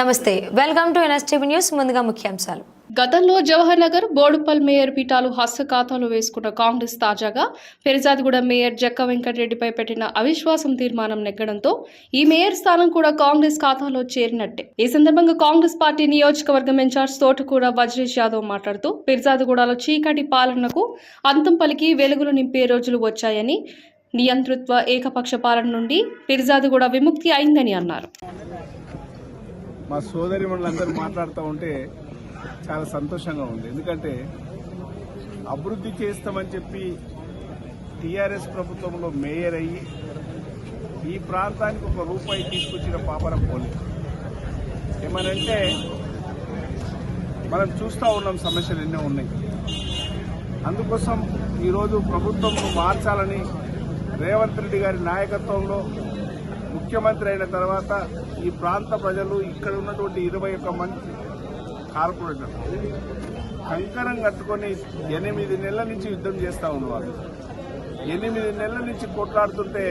నమస్తే welcome to NSTV news ముందుగా ముఖ్యాంశాలు. గతంలో జవహర్ నగర్ బోడుపల్ మేయర్ పీఠాలు హస్త ఖాతాలో వేసుకున్న కాంగ్రెస్ తాజాగా ఫిర్జాద్గూడ మేయర్ జక్క వెంకటరెడ్డిపై పెట్టిన అవిశ్వాసం తీర్మానం నెగ్గడంతో ఈ మేయర్ స్థానం కూడా కాంగ్రెస్ ఖాతాలో చేరినట్టే. ఈ సందర్భంగా కాంగ్రెస్ పార్టీ నియోజకవర్గం ఇన్ఛార్జ్ తోటకూర వజ్రేష్ యాదవ్ మాట్లాడుతూ ఫిర్జాద్గూడలో చీకటి పాలనకు అంతం పలికి వెలుగులు నింపే రోజులు వచ్చాయని నియంతృత్వ ఏకపక్ష పాలన నుండి ఫిర్జాద్గూడ విముక్తి అయిందని అన్నారు. మా సోదరి మనందరూ మాట్లాడుతూ ఉంటే చాలా సంతోషంగా ఉంది. ఎందుకంటే అభివృద్ధి చేస్తామని చెప్పి టీఆర్ఎస్ ప్రభుత్వంలో మేయర్ అయ్యి ఈ ప్రాంతానికి ఒక రూపాయి తీసుకొచ్చిన పాపన పోలే ఏమనంటే మనం చూస్తూ ఉన్నాం సమస్యలు ఎన్నో ఉన్నాయి. అందుకోసం ఈరోజు ప్రభుత్వం మార్చాలని రేవంత్ రెడ్డి గారి నాయకత్వంలో ముఖ్యమంత్రి అయిన తర్వాత ఈ ప్రాంత ప్రజలు ఇక్కడ ఉన్నటువంటి ఇరవై ఒక్క మంది కార్పొరేటర్ కంకణం కట్టుకొని ఎనిమిది నెలల నుంచి యుద్ధం చేస్తూ ఉన్నవాళ్ళు. ఎనిమిది నెలల నుంచి కొట్లాడుతుంటే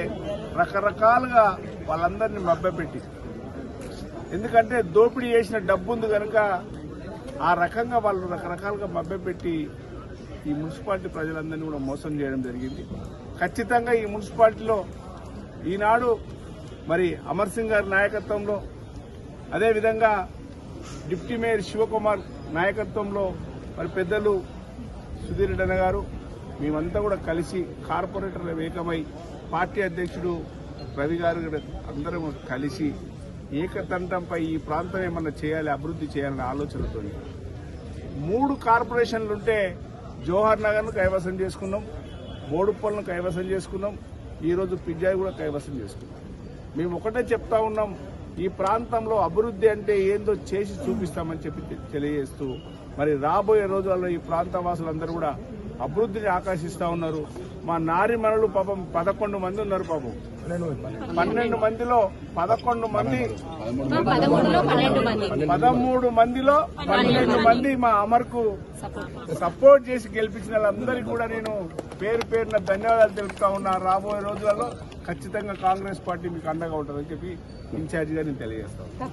రకరకాలుగా వాళ్ళందరినీ మభ్యపెట్టి ఎందుకంటే దోపిడీ చేసిన డబ్బు ఉంది కనుక ఆ రకంగా వాళ్ళు రకరకాలుగా మభ్యపెట్టి ఈ మున్సిపాలిటీ ప్రజలందరినీ కూడా మోసం చేయడం జరిగింది. ఖచ్చితంగా ఈ మున్సిపాలిటీలో ఈనాడు మరి అమర్ సింగ్ గారి నాయకత్వంలో అదేవిధంగా డిప్యూటీ మేయర్ శివకుమార్ నాయకత్వంలో మరి పెద్దలు సుధీర్ రెడ్డి గారు మేమంతా కూడా కలిసి కార్పొరేటర్ల ఏకమై పార్టీ అధ్యక్షుడు రవి గారు అందరం కలిసి ఏకతంత్రంపై ఈ ప్రాంతం ఏమన్నా చేయాలి అభివృద్ధి చేయాలనే ఆలోచనతో మూడు కార్పొరేషన్లు ఉంటే జోహర్ నగర్ను కైవసం చేసుకున్నాం బోడుప్పలను కైవసం చేసుకున్నాం ఈరోజు పిజ్జాయి కూడా కైవసం చేసుకున్నాం. మేము ఒకటే చెప్తా ఉన్నాం ఈ ప్రాంతంలో అభివృద్ధి అంటే ఏందో చేసి చూపిస్తామని చెప్పి తె- తెలియజేస్తూ మరి రాబోయే రోజుల్లో ఈ ప్రాంత వాసులందరూ కూడా అభివృద్ధిని ఆకాశిస్తా ఉన్నారు. మా నారిమణులు పాపం పదకొండు మంది ఉన్నారు పాపం పన్నెండు మందిలో పదకొండు మంది పదమూడు మందిలో పన్నెండు మంది మా అమర్కు సపోర్ట్ చేసి గెలిపించిన వాళ్ళందరికీ కూడా నేను పేరు పేరున ధన్యవాదాలు తెలుపుతా ఉన్నా. రాబోయే రోజులలో ఖచ్చితంగా కాంగ్రెస్ పార్టీ మీకు అండగా ఉంటుందని చెప్పి ఇన్ఛార్జిగా నేను తెలియజేస్తాను